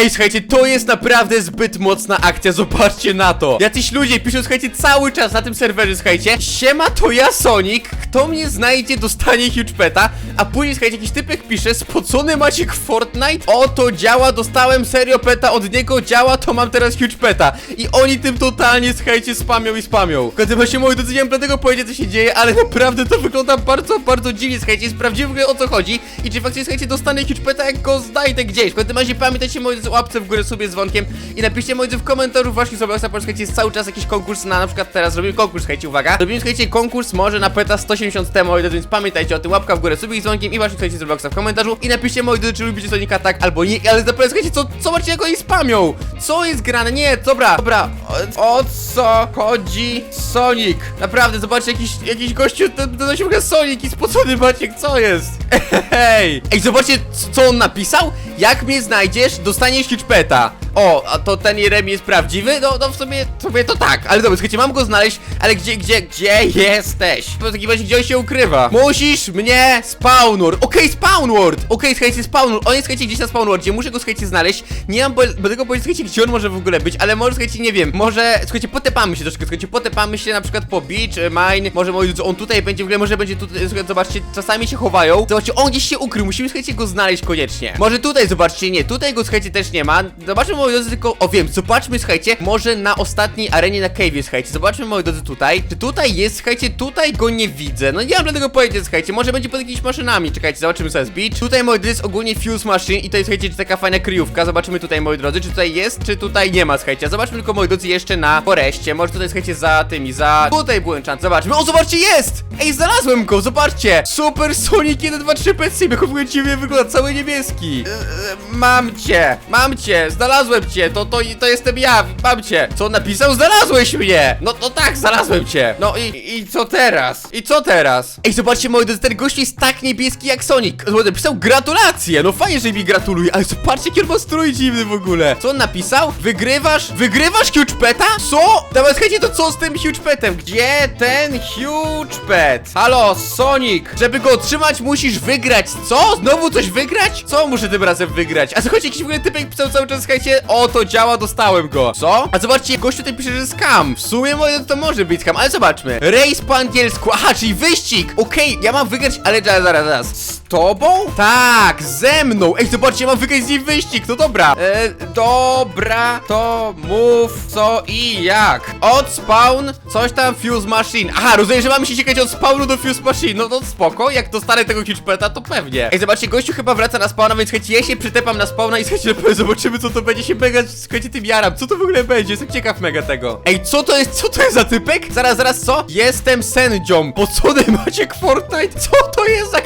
Ej, słuchajcie, to jest naprawdę zbyt mocna akcja, zobaczcie na to. Jacyś ludzie piszą, słuchajcie, cały czas na tym serwerze, słuchajcie. Siema, to ja Sonic, kto mnie znajdzie, dostanie huge peta. A później, słuchajcie, jakiś typek pisze, spocony Maciek Fortnite. O, to działa, dostałem serio peta od niego, działa, to mam teraz huge peta. I oni tym totalnie, słuchajcie, spamią i spamią. W każdym razie, moi drodzy, nie wiem dlatego powiedzieć, co się dzieje, ale naprawdę to wygląda bardzo, bardzo dziwnie, słuchajcie, sprawdziłem o co chodzi i czy faktycznie, słuchajcie, dostanę huge peta, jak go znajdę gdzieś. W każdym razie pamiętajcie, moi łapce w górę sobie z dzwonkiem i napiszcie, moi w komentarzu właśnie sobie, słuchajcie, jest cały czas jakiś konkurs na, na przykład teraz robimy konkurs, słuchajcie, uwaga. Robimy, słuchajcie, konkurs może na peta 170 temu, moi drodzy, więc pamiętajcie o tym, łapka w górę sobie z dzwonkiem i właśnie, słuchajcie, z w komentarzu i napiszcie, moi drodzy, czy lubicie Sonika tak albo nie, ale naprawdę, słuchajcie, co, zobaczcie, jak oni spamią. Co jest grane? Nie, dobra, dobra, o, o co chodzi Sonic? Naprawdę, zobaczcie, jakiś, jakiś gościu, to się Sonic i spocony Maciek, co jest? Hej! Ej, zobaczcie, co on napisał? Jak mnie znajdziesz, dostaniesz huge peta. O, a to ten Jeremy jest prawdziwy? No, no w sumie, w sumie to tak. Ale dobra, słuchajcie, mam go znaleźć, ale gdzie, gdzie, gdzie jesteś? W takim razie, gdzie on się ukrywa? Musisz mnie spawnword. Okej, spawnword. Okej, słuchajcie, spawnword. On jest, słuchajcie, gdzieś na spawnwordzie. Muszę go, słuchajcie, znaleźć. Nie mam bo, bo tego powiedzieć, słuchajcie, gdzie on może w ogóle być, ale może, słuchajcie, nie wiem. Może, słuchajcie, potepamy się troszkę, słuchajcie, potepamy się na przykład po beach, e, mine. Może, moi on tutaj będzie, w ogóle może będzie tutaj, słuchajcie, zobaczcie, czasami się chowają. Zobaczcie, on gdzieś się ukrył. Musimy, słuchajcie, go znaleźć koniecznie. Może tutaj, zobaczcie, nie, tutaj go, słuchajcie, też nie ma. Zobaczmy, drodzy, tylko, o wiem, zobaczmy, słuchajcie, może na ostatniej arenie na cave'ie, słuchajcie, zobaczmy, moi drodzy, tutaj. Czy tutaj jest, słuchajcie, tutaj go nie widzę. No nie mam dlatego powiedzieć, słuchajcie, może będzie pod jakimiś maszynami. Czekajcie, zobaczymy sobie z beach. Tutaj, moi drodzy, jest ogólnie fuse machine i to jest, słuchajcie, taka fajna kryjówka. Zobaczymy tutaj, moi drodzy, czy tutaj jest, czy tutaj nie ma, słuchajcie. Zobaczmy tylko, moi drodzy, jeszcze na foreście. Może tutaj, słuchajcie, za tymi, za... Tutaj był enchant, zobaczmy. O, zobaczcie, jest! Ej, znalazłem go, zobaczcie! Super Sonic 1, 2, 3 Pet Sim, jak w ogóle dziwnie wygląda, cały niebieski. Eee, mam cię, mam cię, znalazłem cię, to, to, to jestem ja, mam cię. Co on napisał? Znalazłeś mnie! No, no tak, znalazłem cię. No i, i co teraz? I co teraz? Ej, zobaczcie, moi drodzy, ten gość jest tak niebieski jak Sonic. Zobaczcie, Pisał gratulacje, no fajnie, że mi gratuluje, ale zobaczcie, jaki strój dziwny w ogóle. Co on napisał? Wygrywasz? Wygrywasz huge peta? Co? Teraz słuchajcie, to co z tym huge petem? Gdzie ten huge pet? Halo, Sonic! Żeby go otrzymać, musisz wygrać. Co? Znowu coś wygrać? Co muszę tym razem wygrać? A słuchajcie, jakiś w ogóle typek pisał cały czas, słuchajcie, o to działa, dostałem go. Co? A zobaczcie, gościu tutaj pisze, że scam. W sumie to może być scam, ale zobaczmy. Race po angielsku, aha, czyli wyścig. Okej, ja mam wygrać, ale zaraz, zaraz, tobą? Tak, ze mną. Ej, zobaczcie, mam wygrać z nim wyścig, to dobra. E, dobra, to mów co i jak. Od spawn, coś tam fuse machine. Aha, rozumiem, że mamy się ciekać od spawnu do fuse machine. No to spoko, jak dostanę tego huge peta, to pewnie. Ej, zobaczcie, gościu chyba wraca na spawna, więc słuchajcie, ja się przytepam na spawna i słuchajcie, zobaczymy co to będzie się mega, słuchajcie, tym jaram. Co to w ogóle będzie? Jestem ciekaw mega tego. Ej, co to jest, co to jest za typek? Zaraz, zaraz, co? Jestem sędzią. Pocony Maciek Fortnite? Co to jest za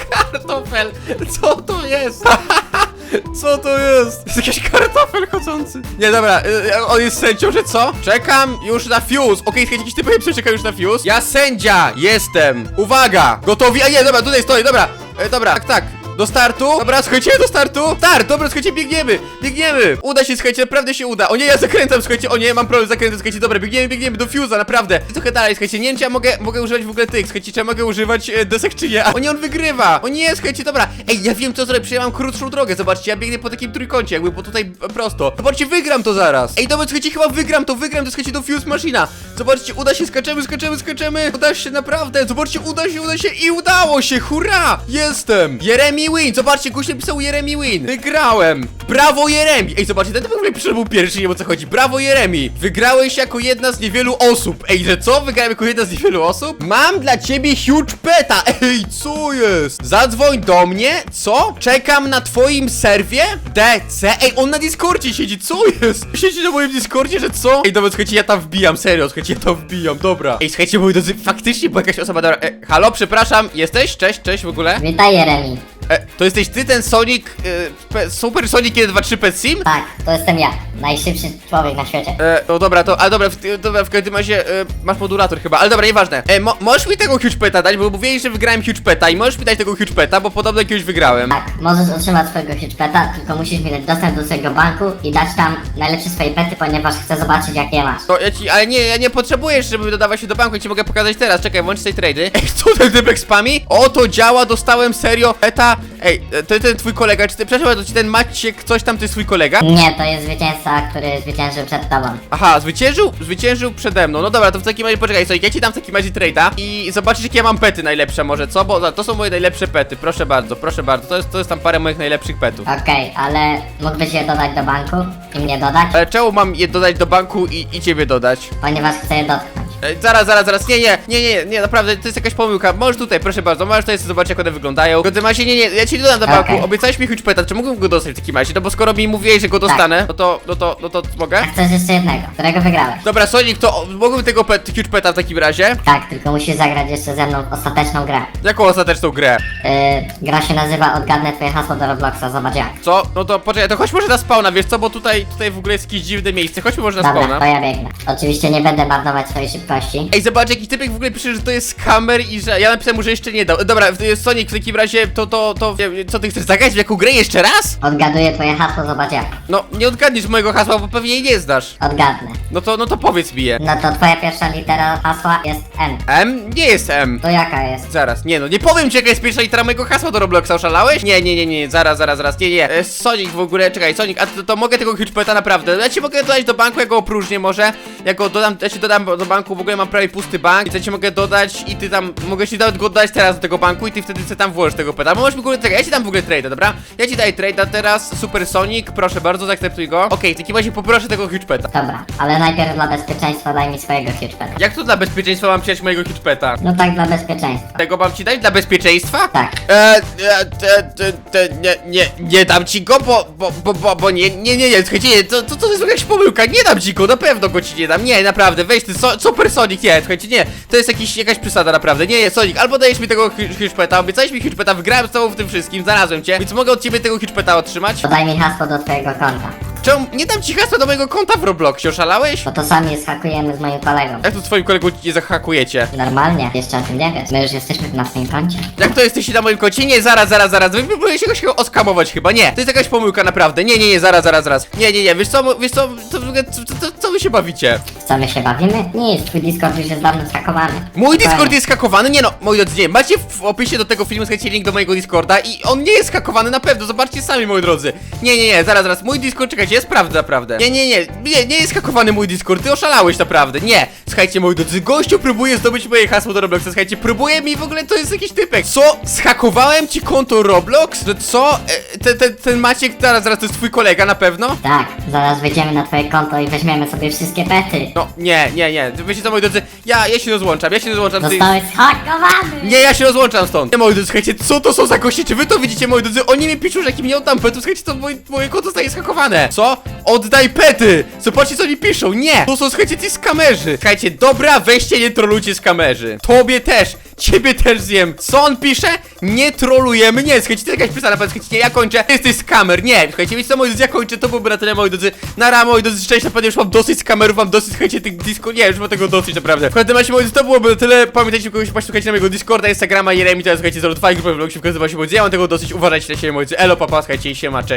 kartofel? Co to jest? Co to jest? Jest jakiś kartofel chodzący. Nie, dobra, y, on jest sędzią, że co? Czekam już na fuse. Okej, okay, jakiś typ czeka już na fuse. Ja sędzia jestem. Uwaga, gotowi? A nie, dobra, tutaj stoi, dobra. E, dobra, tak, tak. Do startu? Dobra, słuchajcie, do startu? Start, dobra, słuchajcie, biegniemy, biegniemy. Uda się, słuchajcie, naprawdę się uda. O nie, ja zakręcam, słuchajcie, o nie, mam problem z zakrętem, słuchajcie, dobra, biegniemy, biegniemy do fuse'a, naprawdę. Trochę dalej, słuchajcie, nie wiem, czy ja mogę, mogę używać w ogóle tych, słuchajcie, czy ja mogę używać e, desek, czy nie. O nie, on wygrywa. O nie, słuchajcie, dobra. Ej, ja wiem, co zrobię, przecież krótszą drogę, zobaczcie, ja biegnę po takim trójkącie, jakby po tutaj prosto. Zobaczcie, wygram to zaraz. Ej, dobra, słuchajcie, chyba wygram to, wygram to, słuchajcie, do fuse maszyna. Zobaczcie, uda się, skaczemy, skaczemy, skaczemy. Uda się, naprawdę, zobaczcie, uda się, uda się i udało się, hurra! Jestem! Jeremy win, zobaczcie, goście pisał Jeremy win. Wygrałem! Brawo Jeremy! Ej, zobaczcie, ten w ogóle był pierwszy, nie wiem o co chodzi. Brawo Jeremy! Wygrałeś jako jedna z niewielu osób. Ej, że co? Wygrałem jako jedna z niewielu osób? Mam dla ciebie huge peta! Ej, co jest? Zadzwoń do mnie? Co? Czekam na twoim serwie? DC? Ej, on na Discordzie siedzi, co jest? Siedzi na moim Discordzie, że co? Ej, dobra, słuchajcie, ja tam wbijam, serio, słuchajcie, tam wbijam, dobra. Ej, słuchajcie, moi drodzy, faktycznie, bo jakaś osoba, dobra, e, halo, przepraszam, jesteś? Cześć, cześć w ogóle? Witaj Jeremi. E, to jesteś ty, ten Sonic, e, pe, Super Sonic 1, 2, 3 Pet Sim? Tak, to jestem ja. Najszybszy człowiek na świecie. E, no dobra, to, a dobra, w, dobra, w każdym razie e, masz modulator chyba, ale dobra, nieważne. E, mo, możesz mi tego huge peta dać, bo mówiłeś, że wygrałem huge peta i możesz mi dać tego huge peta, bo podobno jakiegoś wygrałem. Tak, możesz otrzymać swojego hitchpeta, tylko musisz mi dać dostęp do swojego banku i dać tam najlepsze swoje pety, ponieważ chcę zobaczyć jakie masz. To ja ci, ale nie, ja nie potrzebujesz, żeby dodawać się do banku, ja ci mogę pokazać teraz, czekaj, włącz tej trady. Ej, co ten typek spami? O, to działa, dostałem serio peta Ej, e, to ten twój kolega, czy ty, przepraszam, to ci ten Maciek coś tam, to jest twój kolega? Nie, to jest zwycięzca, który zwyciężył przed tobą. Aha, zwyciężył? Zwyciężył przede mną. No dobra, to w takim razie poczekaj, sobie, ja ci dam w takim razie trade'a i zobaczysz jakie ja mam pety najlepsze może, co? Bo to są moje najlepsze pety, proszę bardzo, proszę bardzo. To jest, to jest tam parę moich najlepszych petów. Okej, ale mógłbyś je dodać do banku i mnie dodać? Ale czemu mam je dodać do banku i, i ciebie dodać? Ponieważ chcę je dotknąć. Ej, zaraz, zaraz, zaraz, nie, nie, nie, nie, nie, naprawdę, to jest jakaś pomyłka. Możesz tutaj, proszę bardzo, możesz tutaj sobie zobaczyć, jak one wyglądają. Godzy masie, nie, nie, ja ci dodam do banku. Obiecałeś mi huge peta, czy mógłbym go dostać w takim razie? No bo skoro mi mówiłeś, że go dostanę, no to, no to, no to mogę? A chcesz jeszcze jednego, którego wygrałeś? Dobra, Sonic, to mógłbym tego pet, huge peta w takim razie? Tak, tylko musisz zagrać jeszcze ze mną w ostateczną grę. Jaką ostateczną grę? Yy, gra się nazywa Odgadnę twoje hasło do Robloxa, zobacz jak. Co? No to poczekaj, to chodź może na spawna, wiesz co, bo tutaj, tutaj w ogóle jest jakieś dziwne miejsce. Chodźmy może na Dobra, spawna. to ja biegnę. Oczywiście nie będę marnować swojej szybkości. Ej, zobacz, jaki typek w ogóle pisze, że to jest kamer i że ja napisałem mu, że jeszcze nie dał. Dobra, Sonic, w takim razie to, to, to, nie, co ty chcesz zagrać w jaką grę jeszcze raz? Odgaduję twoje hasło, zobacz jak. No, nie odgadniesz mojego hasła, bo pewnie jej nie znasz. Odgadnę. No to, no to powiedz mi je. No to twoja pierwsza litera hasła jest M. M? Nie jest M. To jaka jest? Zaraz, nie no, nie powiem ci jaka jest pierwsza litera mojego hasła do Robloxa, oszalałeś? Nie, nie, nie, nie, zaraz, zaraz, zaraz, nie, nie. E, Sonic w ogóle, czekaj, Sonic, a to, to mogę tego huge peta naprawdę. Ja ci mogę dodać do banku, ja go opróżnię może. Ja go dodam, ja ci dodam do banku, ogóle mam prawie pusty bank, więc ja ci mogę dodać i ty tam, mogę ci nawet go dodać teraz do tego banku i ty wtedy sobie tam włożysz tego peta. Możesz w ogóle, czekaj, ja ci dam w ogóle trade'a, dobra? Ja ci daję trade'a teraz, Super Sonic, proszę bardzo, zaakceptuj go. Okej, w takim razie poproszę tego huge peta. Dobra, ale najpierw dla bezpieczeństwa daj mi swojego huge Jak to dla bezpieczeństwa mam chcieć mojego huge peta? No tak dla bezpieczeństwa. Tego mam ci dać dla bezpieczeństwa? Tak. E, e, te, te, te, nie, nie, nie dam ci go, bo, bo, bo, bo, bo nie, nie, nie, nie, słuchajcie, nie, to, to, to jest jakaś pomyłka, nie dam ci go, na pewno go ci nie dam, nie, naprawdę, weź ty, so, Super Sonic, nie, słuchajcie, nie, to jest jakiś, jakaś przesada, naprawdę, nie, nie, Sonic, albo dajesz mi tego Hitchpeta, obiecałeś mi Hitchpeta, wygrałem z tobą w tym wszystkim, znalazłem cię, więc mogę od ciebie tego Hitchpeta otrzymać? Podaj mi hasło do twojego konta. Czemu, nie dam ci hasła do mojego konta w Robloxie, oszalałeś? Bo to sami schakujemy z moim kolegą. Jak tu z twoim kolegą nie zahakujecie? Normalnie, jeszcze o tym nie wiesz. My już jesteśmy na swoim koncie. Jak to jesteście na moim koncie? Nie, zaraz, zaraz, zaraz. Wy próbujecie się go oskamować chyba. Nie, to jest jakaś pomyłka naprawdę. Nie, nie, nie, zaraz, zaraz, zaraz. Nie, nie, nie, wiesz co, wiesz co, to, to, to, co wy się bawicie? W co my się bawimy? Nic, twój Discord już jest dawno schakowany. Mój Discord jest hakowany? Nie no, moi drodzy, nie. Macie w opisie do tego filmu, słuchajcie, link do mojego Discorda i on nie jest hakowany na pewno, zobaczcie sami, moi drodzy. Nie, nie, nie, zaraz, zaraz, mój Discord, czekajcie, jest prawda, naprawdę. Nie, nie, nie, nie, nie jest hakowany mój Discord, ty oszalałeś naprawdę, nie. Słuchajcie, moi drodzy, gościu próbuje zdobyć moje hasło do Robloxa, słuchajcie, próbuje mi w ogóle, to jest jakiś typek. Co? Zhakowałem ci konto Roblox? Że co? E, ten, ten, ten Maciek, zaraz, zaraz, to jest twój kolega na pewno? Tak, zaraz wejdziemy na twoje konto i weźmiemy sobie wszystkie pety. No, nie, nie, nie, wiecie co, moi drodzy, ja, ja się rozłączam, ja się rozłączam tej... Zostałeś zhakowany! Nie, ja się rozłączam stąd. Nie, moi drodzy, słuchajcie, co to są za goście? Czy wy to widzicie, moi drodzy? Oni mi piszą, że jak im nie oddam petów, słuchajcie, to moje, moje konto zostaje skakowane. Co? Oddaj pety! Zobaczcie, co oni piszą. Nie! To są, słuchajcie, ci skamerzy. Słuchajcie, dobra, weźcie, nie trolujcie skamerzy. Tobie też. Ciebie też zjem. Co on pisze? Nie trolujemy. Nie, słuchajcie, to jakaś pisana, słuchajcie, nie, ja kończę. Ty jesteś skamer. Nie, słuchajcie, wiecie co, moi drodzy, ja kończę. To byłby na tyle, moi drodzy. Na moi drodzy, szczęście, naprawdę już mam dosyć skamerów, mam dosyć, słuchajcie, tych disco, nie, już mam tego dosyć, naprawdę. W każdym razie, moi drodzy, to byłoby na tyle. Pamiętajcie, kogoś patrzcie, słuchajcie, na mojego Discorda, Instagrama, Jeremi, teraz, słuchajcie, z Lotfaj, grupę vlogów, w każdym razie, moi drodzy, ja mam tego dosyć. Uważajcie na siebie, moi drodzy. Elo, papa, słuchajcie, siema, cześć.